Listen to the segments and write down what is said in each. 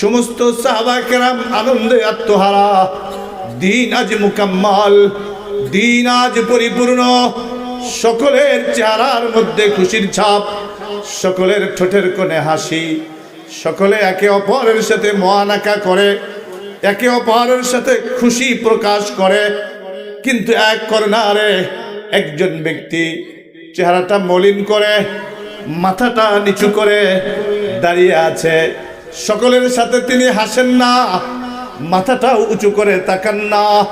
সমস্ত সাহাবা কেরাম আনন্দে আত্মহারা। দিন আজ মুকাম্মাল, দিন আজ পরিপূর্ণ। সকলের চেহারার মধ্যে খুশির ছাপ, সকলের ঠোঁটের কোণে হাসি, সকলে একে অপরের সাথে মহানাকা করে, একে অপরের সাথে খুশি প্রকাশ করে। কিন্তু এক করোনারে একজন ব্যক্তি চেহারাটা মলিন করে, মাথাটা নিচু করে দাঁড়িয়ে আছে। সকলের সাথে তিনি হাসেন না। মাথাটাও উঁচু করে তাকান না।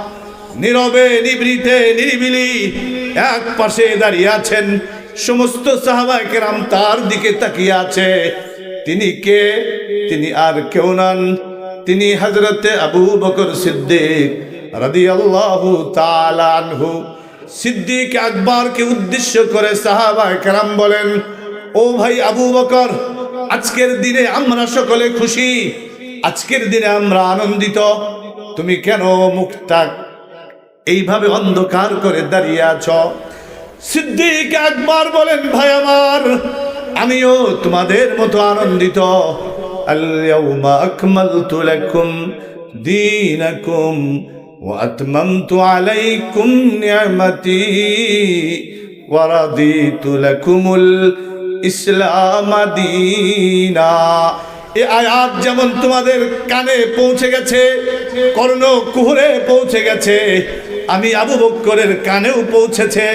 নীরবে, নিবৃতে, নিরিবিলি এক পাশে দাঁড়িয়ে আছেন। সমস্ত সাহাবায়ে কেরাম তার দিকে তাকিয়ে আছে। তিনি কে? তিনি আর কেউ নন। তিনি হজরতে আবু বকর সিদ্দিক রাদিয়াল্লাহু তাআলা আনহু। সিদ্দিক আকবরকে উদ্দেশ্য করে সাহাবায়ে কেরাম বলেন, ও ভাই আবু বকর আজকের দিনে আমরা সকলে খুশি আজকের দিনে আমরা আনন্দিত তুমি কেন মুখটা এইভাবে অন্ধকার করে দাঁড়িয়ে আছো সিদ্দিক একবার বলেন ভাই আমার আমিও তোমাদের মতো আনন্দিত اليوم أكملت لكم دينكم وأتممت عليكم نعمتي ورضيت لكم ইসলাম দিনা এ আয়াত যেমন তোমাদের কানে পৌঁছে গেছে, কর্ণ কুহরে পৌঁছে গেছে, আমি আবু বক্করের কানেও পৌঁছেছে,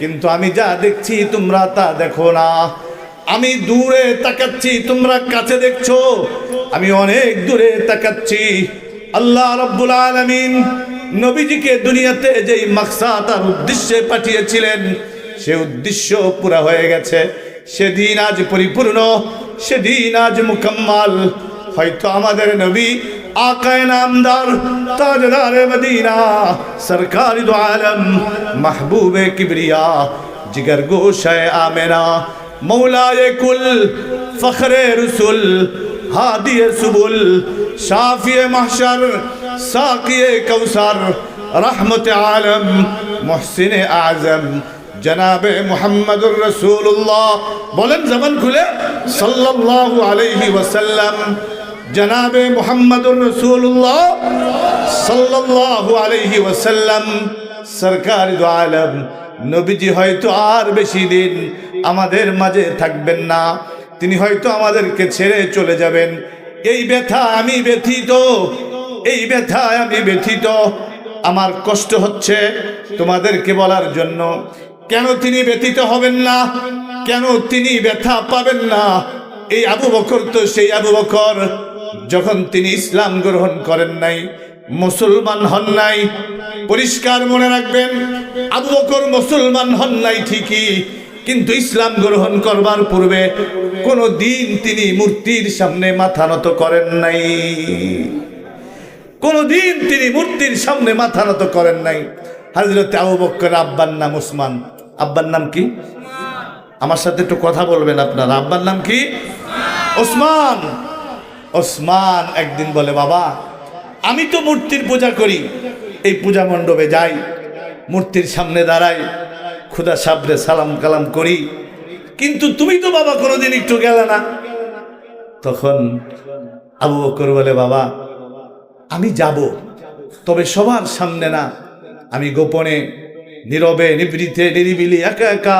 কিন্তু আমি যা দেখছি তোমরা তা দেখো না। আমি দূরে তাকাচ্ছি, তোমরা কাছে দেখছ, আমি অনেক দূরে তাকাচ্ছি। আল্লাহ রব্বুল আলমিন নবীজিকে দুনিয়াতে যেই মাকসা তার উদ্দেশ্যে পাঠিয়েছিলেন, সে উদ্দেশ্য পুরা হয়ে গেছে। সেদিন আজ পরিপূর্ণ, সেদিন আজ মুকাম্মাল। হয়তো আমাদের নবী আকায় নামদার তাজদার মদিনা, সরকার দো আলম মাহবুবে কিবরিয়া, জিগর গোশায় আমেনা, মৌলায়ে কুল, ফখরে রসুল, হাদিয়ে সুবুল, শাফিয়ে মাহশর, সাকিয়ে রহমত আলম, মোহসিনে আজম। জনাবে মোহাম্মদুর রসুল্লাহ বলেন জবান খুলে। সাল্লাল্লাহু আলাইহি ওয়াসাল্লাম, জনাবে মোহাম্মদুর রসুল্লাহ সাল্লাল্লাহু আলাইহি ওয়াসাল্লাম, সরকার আলম, নবীজি হয়তো আর বেশি দিন আমাদের মাঝে থাকবেন না। তিনি হয়তো আমাদেরকে ছেড়ে চলে যাবেন। এই ব্যথা আমি ব্যথিত, এই ব্যথায় আমি ব্যথিত। আমার কষ্ট হচ্ছে তোমাদেরকে বলার জন্য। কেন তিনি ব্যথিত হবেন না? কেন তিনি ব্যথা পাবেন না? এই আবু বকর তো সেই আবু বকর, যখন তিনি ইসলাম গ্রহণ করেন নাই, মুসলমান হন নাই, পরিষ্কার মনে রাখবেন, আবু বকর মুসলমান হন নাই ঠিকই, কিন্তু ইসলাম গ্রহণ করবার পূর্বে কোনো দিন তিনি মূর্তির সামনে মাথা নত করেন নাই। কোনদিন তিনি মূর্তির সামনে মাথা নত করেন নাই। হাজরত আবু বক্কর আব্বার নাম ওসমান আব্বার নাম কি? আমার সাথে একটু কথা বলবেন আপনার। আব্বার নাম কি? ওসমান। ওসমান একদিন বলে, বাবা, আমি তো মূর্তির পূজা করি। এই পূজা মণ্ডপে যাই, মূর্তির সামনে দাঁড়াই, খুদা সাবরে সালাম কালাম করি। কিন্তু তুমি তো বাবা কোনোদিন একটু গেলে না। তখন আবু বকর বলে, বাবা, আমি যাব, তবে সবার সামনে না, আমি গোপনে নীরবে, নিবৃতে, নিরিবিলি, একা একা।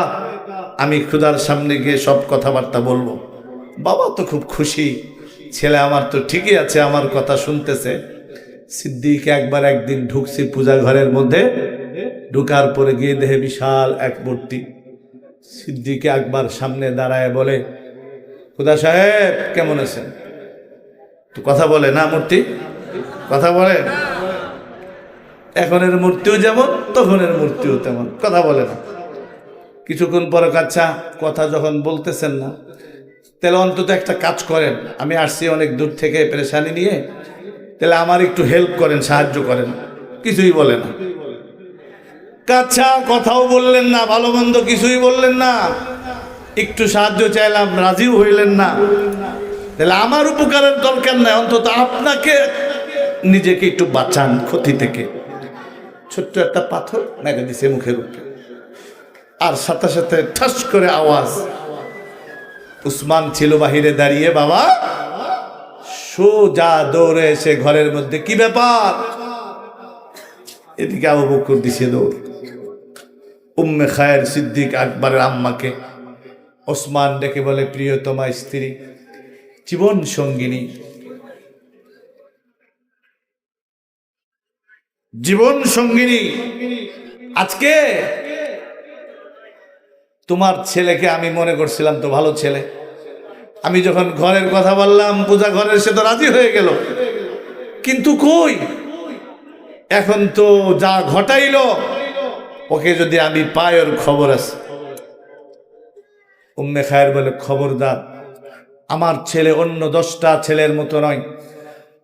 আমি খুদার সামনে গিয়ে সব কথাবার্তা বলব। বাবা তো খুব খুশি। ছেলে আমার তো ঠিকই আছে, আমার কথা শুনতেছে। সিদ্দিক একবার একদিন ঢুকছি পূজা ঘরের মধ্যে। ঢুকার পরে গিয়ে দেহে বিশাল এক মূর্তি। সিদ্দিকে একবার সামনে দাঁড়ায় বলে, খুদা সাহেব, কেমন আছেন? তো কথা বলে, না মূর্তি? কথা বলে এখনের মূর্তিও যেমন তখনের মূর্তিও তেমন। কথা বলে না। কিছুক্ষণ পরে কাচ্চা কথা যখন বলতেছেন না, তাহলে অন্তত একটা কাজ করেন। আমি আসছি অনেক দূর থেকে পেরেশানি নিয়ে, তাহলে আমার একটু হেল্প করেন, সাহায্য করেন। কিছুই বলে না। কাচ্চা কথাও বললেন না, ভালো মন্দ কিছুই বললেন না। একটু সাহায্য চাইলাম, রাজিও হইলেন না। তাহলে আমার উপকারের দরকার নাই, অন্তত আপনাকে নিজেকে একটু বাঁচান ক্ষতি থেকে। ছোট্ট একটা পাথর মেরে দিছে মুখের উপরে। আর সাথে সাথে ঠাস করে আওয়াজ। উসমান ছিল বাহিরে দাঁড়িয়ে, বাবা, সোজা দৌড়ে এসে ঘরের মধ্যে কি ব্যাপার? এদিকে আবু বকর দিছে দৌড়। উম্মে খায়ের সিদ্দিক আকবরের আম্মাকে ওসমান ডেকে বলে, প্রিয়তমা স্ত্রী, জীবন সঙ্গিনী জীবন সঙ্গিনী, আজকে তোমার ছেলেকে আমি মনে করছিলাম তো ভালো ছেলে। আমি যখন ঘরের কথা বললাম, পূজা ঘরের, সে তো রাজি হয়ে গেল। কিন্তু কই? এখন তো যা ঘটাইল, ওকে যদি আমি পাই ওর খবর আছে। উম্মে খায়ের বলে, খবরদার, আমার ছেলে অন্য দশটা ছেলের মতো নয়।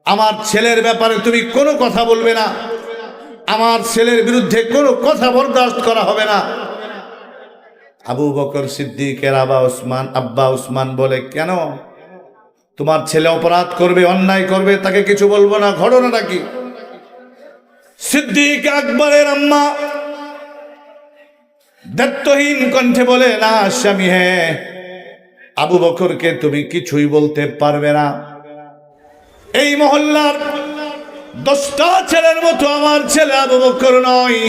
আমার ছেলের ব্যাপারে তুমি কোনো কথা বলবে না। আমার ছেলের বিরুদ্ধে কোনো কথা বরদাস্ত করা হবে না। আবু বকর সিদ্দিকের আবা ওসমান আব্বা ওসমান বলে, কেন? তোমার ছেলে অপরাধ করবে, অন্যায় করবে, তাকে কিছু বলব না ঘটনাটা কি? সিদ্দিক আকবরের আম্মা দত্তহীন কণ্ঠে বলে, না স্বামী, হে, আবু বকরকে তুমি কিছুই বলতে পারবে না। এই মহল্লার দশটা ছেলের মতো আমার ছেলে আবু বকর নয়।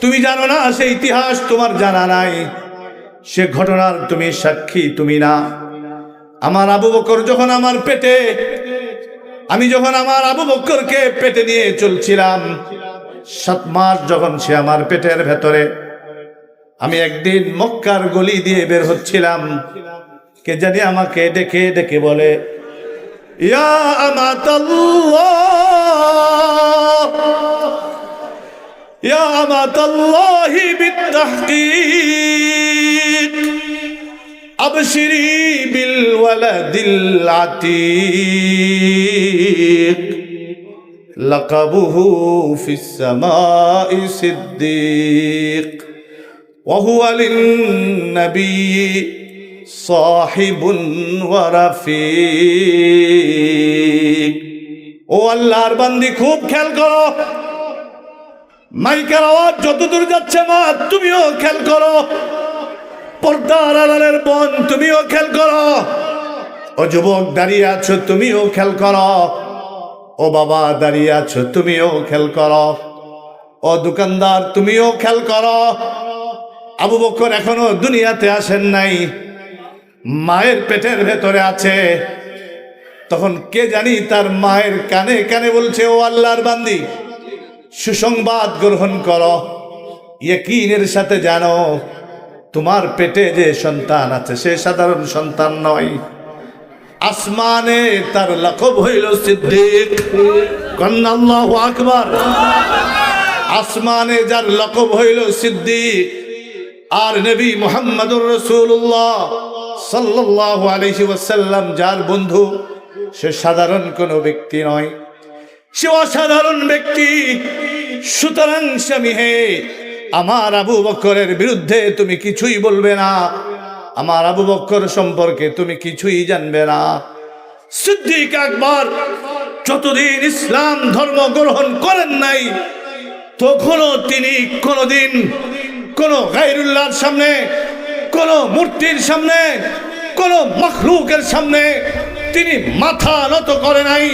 তুমি জানো না, সে ইতিহাস তোমার জানা নাই। সে ঘটনার তুমি সাক্ষী, তুমি না। আমার আবু বকর যখন আমার পেটে, আমি যখন আমার আবু বকরকে পেটে নিয়ে চলছিলাম, সাত মাস যখন সে আমার পেটের ভেতরে, আমি একদিন মক্কার গলি দিয়ে বের হচ্ছিলাম। কে জানি আমাকে ডেকে ডেকে বলে يا أمة الله. يا أمة الله بالتحقيق. أبشري بالولد العتيق. لقبه في السماء صديق. وهو للنبي সাহিবুন ওয়ারাফিক ও আল্লাহর বান্দি, খুব খেল করো। মাইকের আওয়াজ যতদূর যাচ্ছে মা, তুমিও খেল করো। পর্দার আলালের বন, তুমিও খেল করো। ও যুবক দাঁড়িয়ে আছো, তুমিও খেল করো। ও বাবা দাঁড়িয়ে আছো, তুমিও খেল করো। ও দোকানদার, তুমিও খেল করো। আবু বকর এখনও দুনিয়াতে আসেন নাই। মায়ের পেটের ভেতরে আছে। তখন কে জানি তার মায়ের কানে কানে বলছে, ও আল্লাহর বান্দি, সুসংবাদ গ্রহণ করো। ইয়কিনের সাথে জানো, তোমার পেটে যে সন্তান আছে, সে সাধারণ সন্তান নয়। আসমানে তার লকব হইল সিদ্দিক। কন্নাল্লাহ আকবার। আসমানে যার লকব হইল সিদ্দিক। আর নবী মোহাম্মদুর রসুল্লাহ সাল্লাহ আলহি ওয়াসাল্লাম, যার বন্ধু, সে সাধারণ কোনো ব্যক্তি নয়। সে অসাধারণ ব্যক্তি। সুতরাং স্বামী হে, আমার আবু বক্করের বিরুদ্ধে তুমি কিছুই বলবে না। আমার আবু বক্কর সম্পর্কে তুমি কিছুই জানবে না। সিদ্দিক আকবর, যতদিন ইসলাম ধর্ম গ্রহণ করেন নাই, তখনও তিনি কোনোদিন কোন গাইরুল্লাহর সামনে কোন মূর্তির সামনে কোন মখলুকের সামনে তিনি মাথা নত করে নাই।